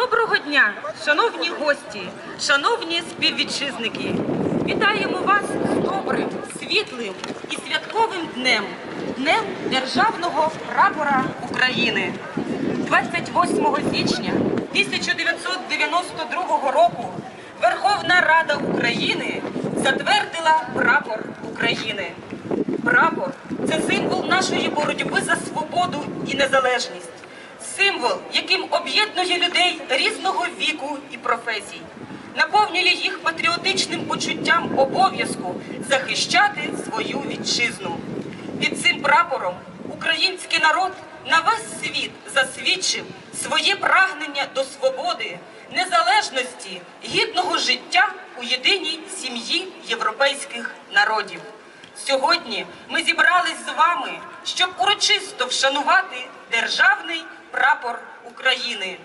Доброго дня, шановні гості, шановні співвітчизники. Вітаємо вас з добрим, світлим і святковим днем Днем Державного прапора України. 28 січня 1992 року Верховна Рада України затвердила прапор України. Прапор це символ нашої боротьби за свободу і незалежність, символ, яким об'єднує людей різного віку і професій, наповнює їх патріотичним почуттям обов'язку захищати свою вітчизну. Під цим прапором український народ на весь світ засвідчив своє прагнення до свободи, незалежності, гідного життя у єдиній сім'ї європейських народів. Сьогодні ми зібрались з вами, щоб урочисто вшанувати державний прапор України.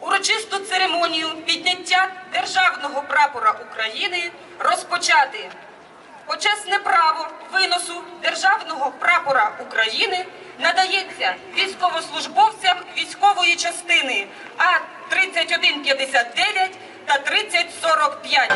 Урочисту церемонію підняття державного прапора України розпочати. Почесне право виносу державного прапора України надається військовослужбовцям військової частини А 3159 та 3045.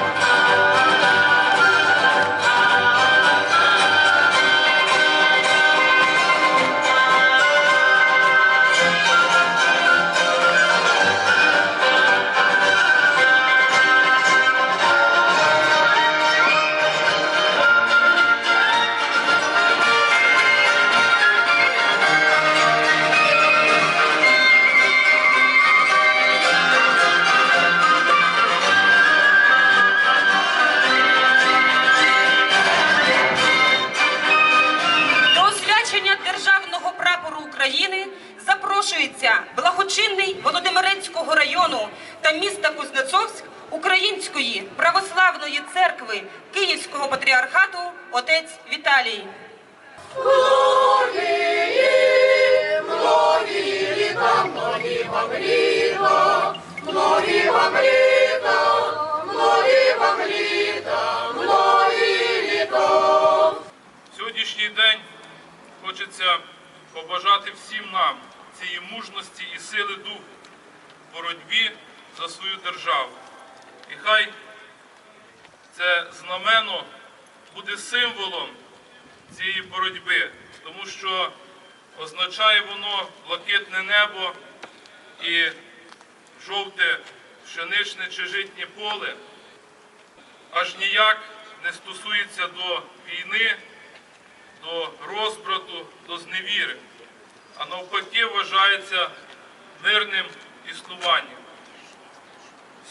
Освячення державного прапору України запрошується благочинний Володимирецького району та міста Кузнецовськ Української православної церкви Київського патріархату отець Віталій. Хочеться побажати всім нам цієї мужності і сили духу в боротьбі за свою державу. І хай це знамено буде символом цієї боротьби, тому що означає воно блакитне небо і жовте пшеничне чи житнє поле, аж ніяк не стосується до війни, до розбрату, до зневіри, а навпаки вважається мирним існуванням.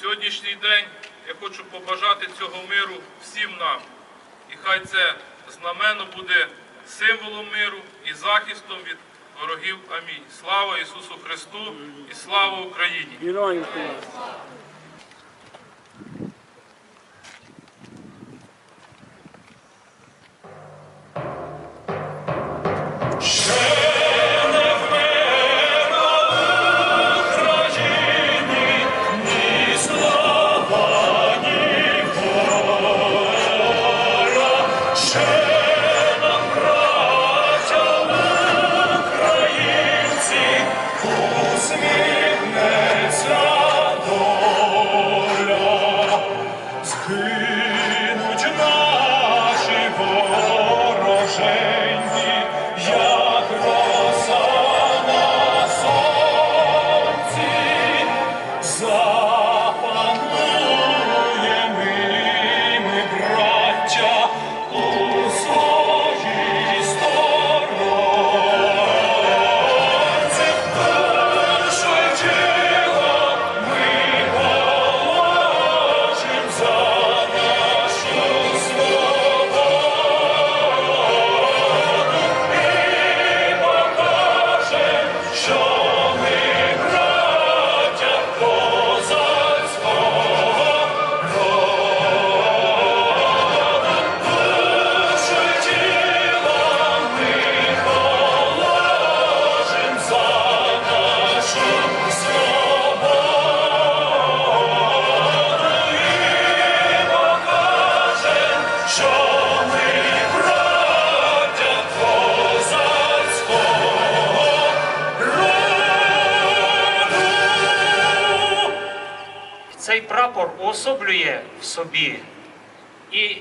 Сьогоднішній день я хочу побажати цього миру всім нам. І хай це знамено буде символом миру і захистом від ворогів. Амінь. Слава Ісусу Христу і слава Україні! Amen. Цей прапор уособлює в собі і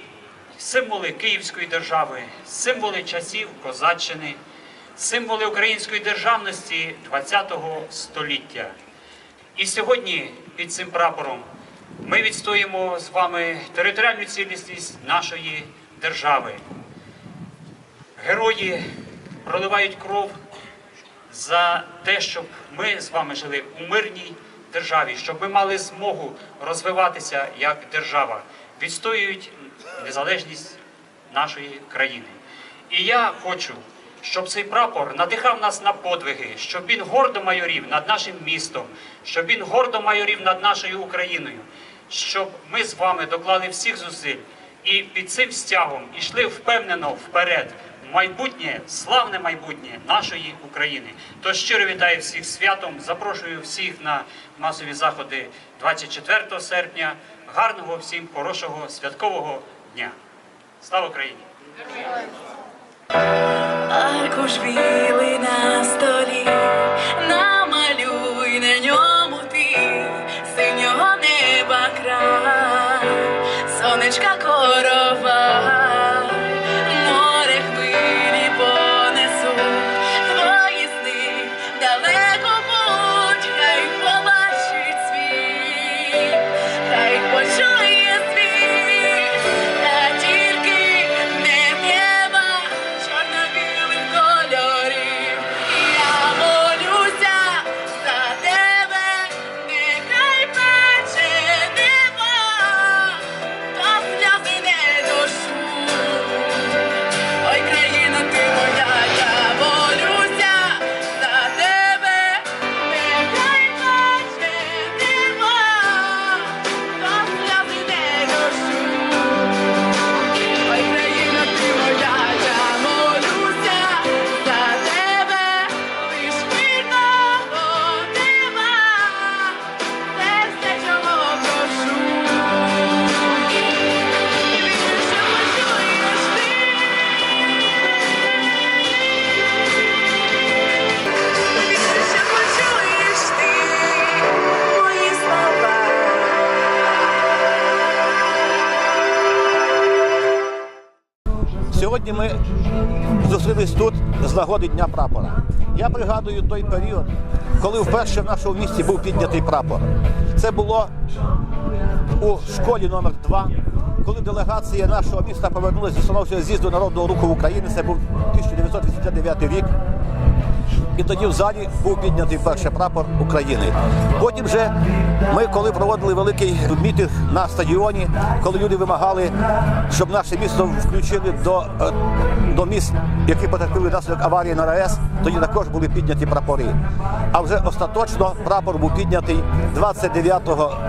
символи Київської держави, символи часів козаччини, символи української державності ХХ століття. І сьогодні під цим прапором ми відстоїмо з вами територіальну цілісність нашої держави. Герої проливають кров за те, щоб ми з вами жили у мирній державі, щоб ми мали змогу розвиватися як держава, відстоюють незалежність нашої країни. І я хочу, щоб цей прапор надихав нас на подвиги, щоб він гордо майорів над нашим містом, щоб він гордо майорів над нашою Україною, щоб ми з вами доклали всіх зусиль і під цим стягом йшли впевнено вперед майбутнє, славне майбутнє нашої України. Тож щиро вітаю всіх святом, запрошую всіх на масові заходи 24 серпня. Гарного всім хорошого святкового дня. Слава Україні! Аркуш білий на столі, намалюй на ньому ти синього неба край, сонечка Сьогодні ми зустрілись тут з нагоди Дня прапора. Я пригадую той період, коли вперше в нашому місті був піднятий прапор. Це було у школі номер 2 коли делегація нашого міста повернулася зі становчого з'їзду народного руху України. Це був 1989 рік. І тоді в залі був піднятий перший прапор України. Потім же ми, коли проводили великий мітинг на стадіоні, коли люди вимагали, щоб наше місто включили до, е, до міст, які потерпіли внаслідок аварії на РАЕС, тоді також були підняті прапори. А вже остаточно прапор був піднятий 29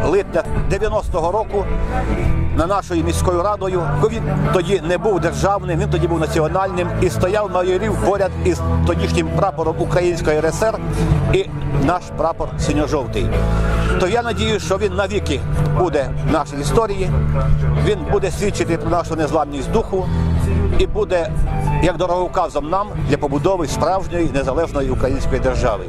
липня 90-го року на нашою міською радою. Він тоді не був державним, він тоді був національним і стояв майорів поряд із тодішнім прапором Української РСР і наш прапор синьо-жовтий. То я надію, що він навіки буде в нашій історії. Він буде свідчити про нашу незламність духу і буде як дороговказом нам для побудови справжньої незалежної української держави.